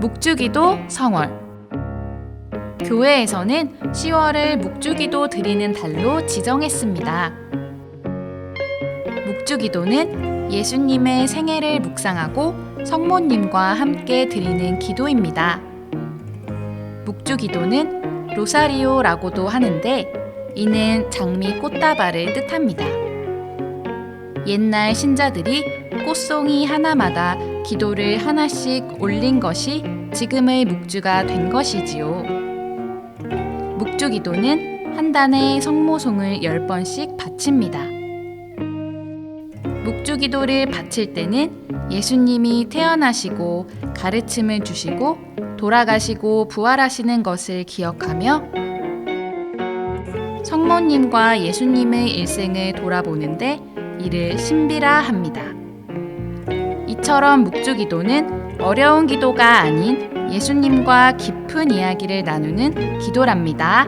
묵주기도 성월 교회에서는 10월을 묵주기도 드리는 달로 지정했습니다. 묵주기도는 예수님의 생애를 묵상하고 성모님과 함께 드리는 기도입니다. 묵주기도는 로사리오라고도 하는데 이는 장미 꽃다발을 뜻합니다. 옛날 신자들이 꽃송이 하나마다 기도를 하나씩 올린 것이 지금의 묵주가 된 것이지요. 묵주 기도는 한 단에 성모송을 열 번씩 바칩니다. 묵주 기도를 바칠 때는 예수님이 태어나시고 가르침을 주시고 돌아가시고 부활하시는 것을 기억하며 성모님과 예수님의 일생을 돌아보는데 이를 신비라 합니다. 이처럼 묵주 기도는 어려운 기도가 아닌 예수님과 깊은 이야기를 나누는 기도랍니다.